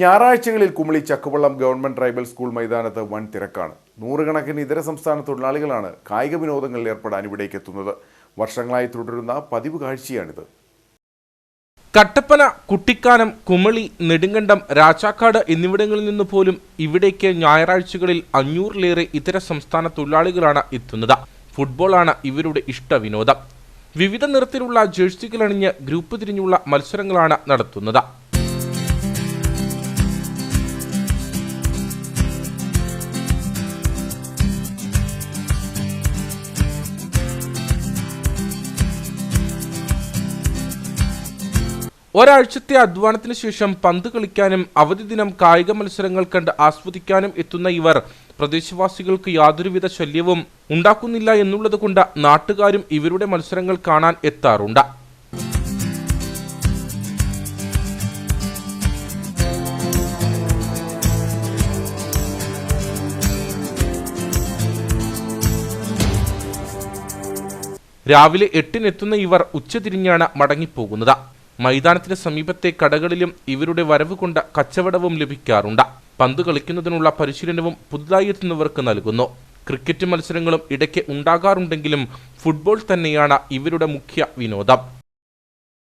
ഞായറാഴ്ചകളിൽ Kumily Chakkuvallam government tribal school മൈതാനത്ത് വൻ തിരക്കാണ്. നൂറുകണക്കിന് ഇതര സംസ്ഥാന തൊഴിലാളികളാണ് കായിക വിനോദങ്ങളിൽ ഏർപ്പെടാൻ ഇവിടേക്ക് എത്തുന്നത്. വർഷങ്ങളായി തുടരുന്ന പതിവ് കാഴ്ചയാണിത്. കട്ടപ്പന കുട്ടിക്കാനം കുമളി നെടുങ്കണ്ടം രാജാക്കാട് എന്നിവിടങ്ങളിൽ നിന്ന് പോലും ഇവിടേക്ക് ഞായറാഴ്ചകളിൽ അഞ്ഞൂറിലേറെ ഇതര സംസ്ഥാന തൊഴിലാളികളാണ് എത്തുന്നത്. ഫുട്ബോളാണ് ഇവരുടെ ഇഷ്ട വിനോദം. വിവിധ നിറത്തിലുള്ള ജേഴ്സികളണിഞ്ഞ് ഗ്രൂപ്പ് തിരിഞ്ഞുള്ള മത്സരങ്ങളാണ് നടത്തുന്നത്. ഒരാഴ്ചത്തെ അധ്വാനത്തിന് ശേഷം പന്ത് കളിക്കാനും അവധി ദിനം കായിക മത്സരങ്ങൾ കണ്ട് ആസ്വദിക്കാനും എത്തുന്ന ഇവർ പ്രദേശവാസികൾക്ക് യാതൊരുവിധ ശല്യവും ഉണ്ടാക്കുന്നില്ല എന്നുള്ളത് കൊണ്ട് നാട്ടുകാരും ഇവരുടെ മത്സരങ്ങൾ കാണാൻ എത്താറുണ്ട്. രാവിലെ എട്ടിനെത്തുന്ന ഇവർ ഉച്ചതിരിഞ്ഞാണ് മടങ്ങിപ്പോകുന്നത്. മൈതാനത്തിന് സമീപത്തെ കടകളിലും ഇവരുടെ വരവ് കൊണ്ട കച്ചവടവും ലഭിക്കാറുണ്ട്. പന്ത് കളിക്കുന്നതിനുള്ള പരിശീലനവും പുതുതായി എത്തുന്നവർക്ക് നൽകുന്നു. ക്രിക്കറ്റ് മത്സരങ്ങളും ഇടയ്ക്ക് ഉണ്ടാകാറുണ്ടെങ്കിലും ഫുട്ബോൾ തന്നെയാണ് ഇവരുടെ മുഖ്യ വിനോദം.